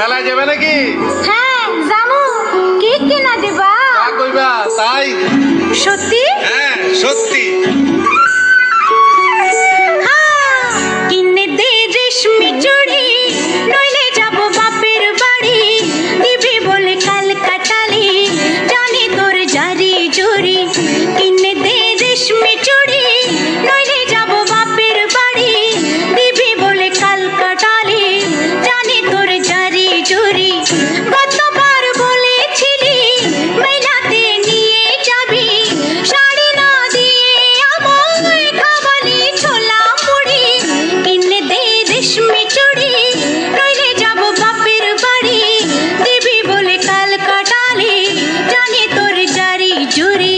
মেলায় যাবে নাকি? হ্যাঁ জানো কি কিনা দিবা। কইবা তাই। সত্যি? হ্যাঁ সত্যি। জানে তোর জারি জুরি